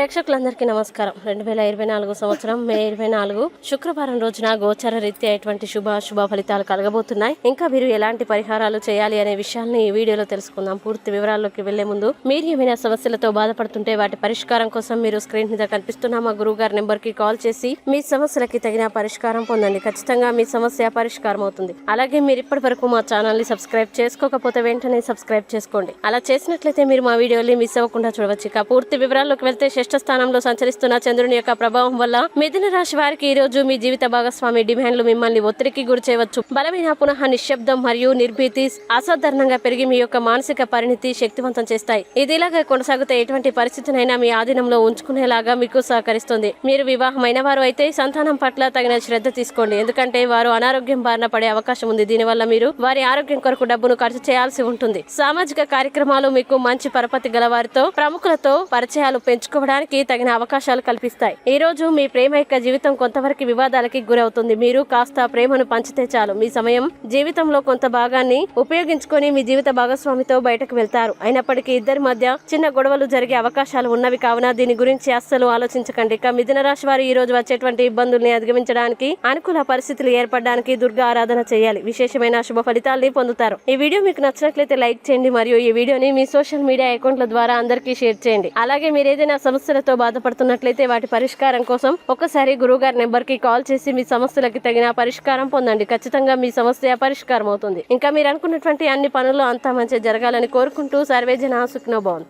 ప్రేక్షకులందరికీ నమస్కారం. రెండు వేల ఇరవై నాలుగు సంవత్సరం మే ఇరవై నాలుగు శుక్రవారం రోజున గోచర రీత్యా ఎటువంటి శుభ శుభ ఫలితాలు కలగబోతున్నాయి. ఇంకా మీరు ఎలాంటి పరిహారాలు చేయాలి అనే విషయాన్ని ఈ వీడియోలో తెలుసుకుందాం. పూర్తి వివరాల్లోకి వెళ్ళే ముందు మీరు ఏమైనా సమస్యలతో బాధపడుతుంటే వాటి పరిష్కారం కోసం మీరు స్క్రీన్ మీద కనిపిస్తున్న మా గురువు గారి నెంబర్కి కాల్ చేసి మీ సమస్యలకి తగిన పరిష్కారం పొందండి. ఖచ్చితంగా మీ సమస్య పరిష్కారం అవుతుంది. అలాగే మీరు ఇప్పటి వరకు మా ఛానల్ని సబ్స్క్రైబ్ చేసుకోకపోతే వెంటనే సబ్స్క్రైబ్ చేసుకోండి. అలా చేసినట్లయితే మీరు మా వీడియోని మిస్ అవ్వకుండా చూడవచ్చు. ఇక పూర్తి వివరాల్లోకి వెళ్తే షష్ఠ స్థానంలో సంచరిస్తున్న చంద్రుని యొక్క ప్రభావం వల్ల మిథున రాశి వారికి ఈ రోజు మీ జీవిత భాగస్వామి డిమాండ్లు మిమ్మల్ని ఒత్తిడికి గురి చేయవచ్చు. బలమైన పునః నిశ్శబ్దం మరియు నిర్భీతి అసాధారణంగా పెరిగి మీ యొక్క మానసిక పరిణితి శక్తివంతం చేస్తాయి. ఇది ఇలాగే కొనసాగితే ఎటువంటి పరిస్థితినైనా మీ ఆధీనంలో ఉంచుకునేలాగా మీకు సహకరిస్తుంది. మీరు వివాహమైన వారు అయితే సంతానం పట్ల తగిన శ్రద్ధ తీసుకోండి. ఎందుకంటే వారు అనారోగ్యం బారిన పడే అవకాశం ఉంది. దీనివల్ల మీరు వారి ఆరోగ్యం కొరకు డబ్బును ఖర్చు చేయాల్సి ఉంటుంది. సామాజిక కార్యక్రమాలు మీకు మంచి పరపతి గల వారితో ప్రముఖులతో పరిచయాలు పెంచుకోవడానికి తగిన అవకాశాలు కల్పిస్తాయి. ఈ రోజు మీ ప్రేమ యొక్క జీవితం కొంతవరకు వివాదాలకి గురవుతుంది. మీరు కాస్త ప్రేమను పంచితే చాలు. మీ సమయం జీవితంలో కొంత భాగాన్ని ఉపయోగించుకొని మీ జీవిత భాగస్వామితో బయటకు వెళ్తారు. అయినప్పటికీ ఇద్దరి మధ్య చిన్న గొడవలు జరిగే అవకాశాలు ఉన్నవి కావున దీని గురించి అస్సలు ఆలోచించకండి. ఇక మిథున రాశి వారు ఈ రోజు వచ్చేటువంటి ఇబ్బందుల్ని అధిగమించడానికి అనుకూల పరిస్థితులు ఏర్పడడానికి దుర్గా ఆరాధన చేయాలి. విశేషమైన శుభ ఫలితాల్ని పొందుతారు. ఈ వీడియో మీకు నచ్చినట్లయితే లైక్ చేయండి. మరియు ఈ వీడియోని మీ సోషల్ మీడియా అకౌంట్ల ద్వారా అందరికీ షేర్ చేయండి. అలాగే మీరు ఏదైనా సమస్య సమస్యలతో బాధపడుతున్నట్లయితే వాటి పరిష్కారం కోసం ఒక్కసారి గురువుగారి నెంబర్కి కాల్ చేసి మీ సమస్యలకి తగిన పరిష్కారం పొందండి. ఖచ్చితంగా మీ సమస్య పరిష్కారం అవుతుంది ఇంకా మీరు అనుకున్నటువంటి అన్ని పనులు అంతా మంచి జరగాలని కోరుకుంటూ సర్వేజన సుఖ్నో బాగుంది